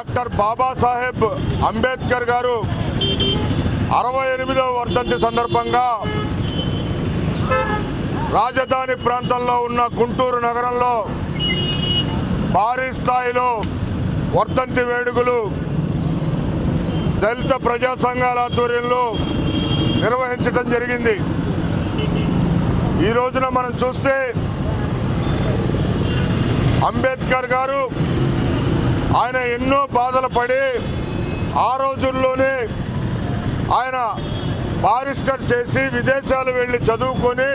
Doctor Babasaheb Ambedkar గారు అరవై ఎనిమిదవ వర్ధంతి సందర్భంగా రాజధాని ప్రాంతంలో ఉన్న గుంటూరు నగరంలో భారీ స్థాయిలో వర్ధంతి వేడుకలు దళిత ప్రజా సంఘాల ఆధ్వర్యంలో నిర్వహించడం జరిగింది. ఈ రోజున మనం చూస్తే అంబేద్కర్ గారు ఆయన ఎన్నో బాధలు పడి ఆ రోజుల్లోనే ఆయన బారిస్టర్ చేసి విదేశాలు వెళ్ళి చదువుకొని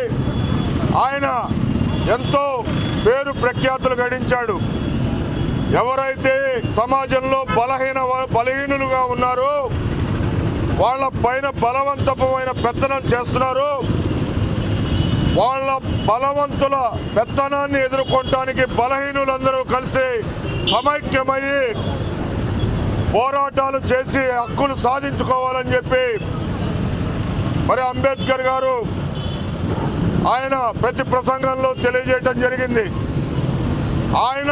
ఆయన ఎంతో పేరు ప్రఖ్యాతులు గడించాడు. ఎవరైతే సమాజంలో బలహీన బలహీనులుగా ఉన్నారో వాళ్ళ పైన బలవంతమైన పెత్తనం చేస్తున్నారు వాళ్ళ బలవంతుల పెత్తనాన్ని ఎదుర్కొనటానికి బలహీనులందరూ కలిసి సమైక్యమయ్యి పోరాటాలు చేసి హక్కులు సాధించుకోవాలని చెప్పి మరి అంబేద్కర్ గారు ఆయన ప్రతి ప్రసంగంలో తెలియజేయటం జరిగింది. ఆయన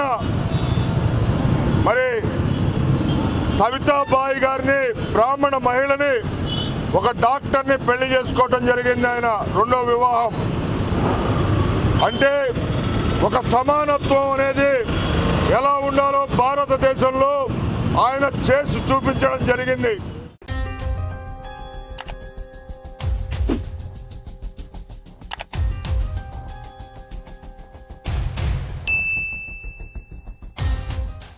మరి సవితాబాయి గారిని బ్రాహ్మణ మహిళని ఒక డాక్టర్ని పెళ్ళి చేసుకోవటం జరిగింది ఆయన రెండో వివాహం. అంటే ఒక సమానత్వం అనేది ఎలా ఉండాలో భారతదేశంలో ఆయన చేసి చూపించడం జరిగింది.